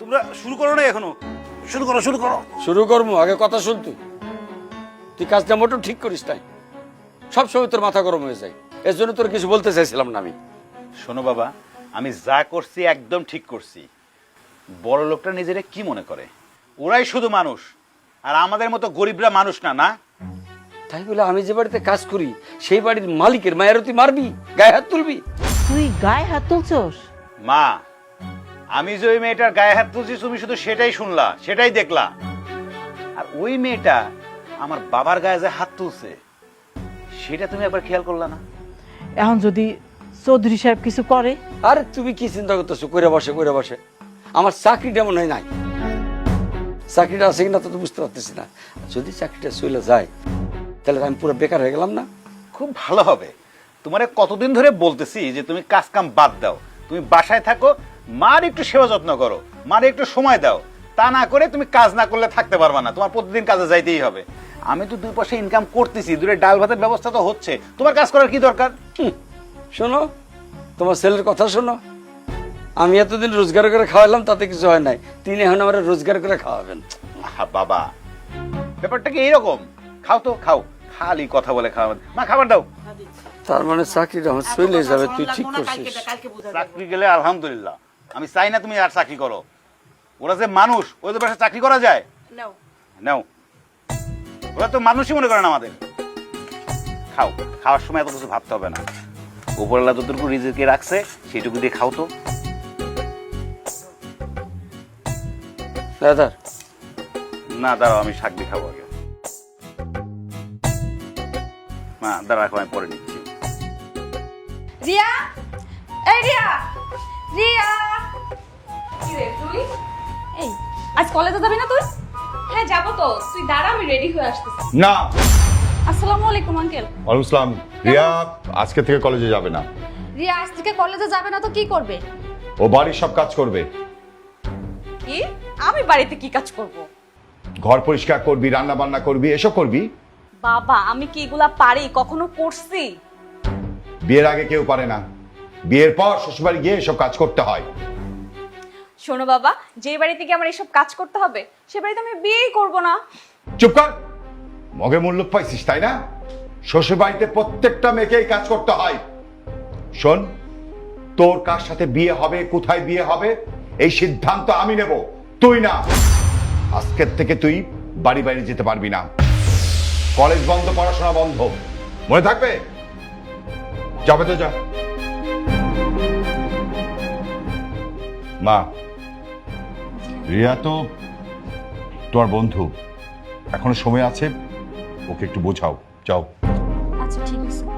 তোমরা শুরু করো না এখনও। শুরু করো শুরু করো। শুরু করব আগে কথা শুন তুই। তুই কাজটা মোটেও ঠিক করিস তাই সবসময় তোর মাথা গরম হয়ে যায়। এর জন্য তোর কিছু বলতে চাইছিলাম না আমি। শোনো বাবা আমি যা করছি একদম ঠিক করছি। বড় লোকটা নিজেরা কি মনে করে? ওরাই শুধু মানুষ আর আমাদের মতো গরিবরা মানুষ না না? তাই বলে আমি যে বাড়িতে কাজ করি সেই বাড়ির মালিকের মায়ের তুই মারবি গায়ে হাত তুলবি। তুই গায়ে হাত তুলছস? মা আমি যে ওই মেয়েটার গায়ে হাত তুলছি তুমি শুধু সেটাই শুনলা সেটাই দেখলা। আর ওই মেয়েটা আমার বাবার গায়ে যে হাত তুলছে সেটা তুমি একবার খেয়াল করলা না? এখন যদি চৌধুরী সাহেব কিছু করে? আরে তুমি কি চিন্তা করতেছো? কইরা বসে কইরা বসে। আমার চাকরিটা মনে হয় নাই। চাকরিটা আছে কিনা তো তো বুঝতে পারতেছি না। যদি চাকরিটা চলে যায় তাহলে আমি পুরো বেকার হয়ে গেলাম না? খুব ভালো হবে। তোমারে কতদিন ধরে বলতেছি যে তুমি কাজ কাম বাদ দাও। তুমি বাসায় থাকো মার একটু সেবা যত্ন করো মার একটু সময় দাও। তা না করে তুমি কাজ না করলে থাকতে পারবে না তোমার প্রতিদিন কাজে যাইতেই হবে। আমি তো দুই পয়সা ইনকাম করতেছি দূরে ডাল ভাতের ব্যবস্থা তো হচ্ছে। তোমার কাজ করার কি দরকার? হুম, শোনো তোমার ছেলের কথা শোনো। আমি এতদিন রোজগার করে খাওয়ালাম তাতে কিছু হয় নাই। তিনি এখন আমার রোজগার করে খাওয়াবেন। বাবা ব্যাপারটা কি এইরকম? খাও তো খাও খালি কথা বলে খাওয়া মা খাবার দাও। তার মানে চাকরিটা আমার চলে যাবে তুই ঠিক করছিস। চাকরি গেলে আলহামদুলিল্লাহ। আমি চাই না তুমি আর চাকরি করো। ওরা যে মানুষ ওদের বাসায় চাকরি করা যায়? নাও। ওরা তো মানুষই মনে করেন আমাদের। খাও খাওয়ার সময় এত কিছু ভাবতে হবে না। উপরওয়ালা যতটুকু রিজিকে রাখছে সেইটুকু দিয়ে খাও তো। দাদা। না দাঁড়াও আমি শাক দিয়ে খাব আগে। মা দাঁড়া আমি পরে নিচ্ছি। রিয়া! এই রিয়া! রিয়া! আজ কলেজে যাবি না তুই? হ্যাঁ যাব তো। তুই দাঁড়া আমি রেডি হয়ে আসতেছি। না। আসসালামু আলাইকুম আঙ্কেল ওয়ালাইকুম আসসালাম রিয়া আজকে থেকে কলেজে যাবে না। রিয়া আজ থেকে কলেজে যাবে না তো কি করবে? ও বাড়ির সব কাজ করবে। কি? আমি বাড়িতে কি কাজ করব? ঘর পরিষ্কার করবি রান্না বান্না করবি এসব করবি? বাবা আমি কি এগুলা পারি? কখনো করছি? বিয়ের আগে কেউ পারে না। বিয়ের পর শ্বশুরবাড়ি গিয়ে এসব কাজ করতে হয়। শোনো বাবা, যে বাড়িতে কি আমার এসব কাজ করতে হবে, সে বাড়িতে আমি বিয়েই করব না। চুপ কর। মগে মূল্য পাইছিস, তাই না? শ্বশুর বাড়িতে প্রত্যেকটা মেয়েকেই কাজ করতে হয়। শোন, তোর কার সাথে বিয়ে হবে, কোথায় বিয়ে হবে, এই সিদ্ধান্ত আমি নেব, তুই না। আজকের থেকে তুই বাড়ি বাইরে যেতে পারবি না। কলেজ বন্ধ, পড়াশোনা বন্ধ। মনে থাকবে? যাবে তো যা। মা রিয়া তো তোমার বন্ধু। এখনও সময় আছে ওকে একটু বোঝাও। যাও। আচ্ছা ঠিক আছে।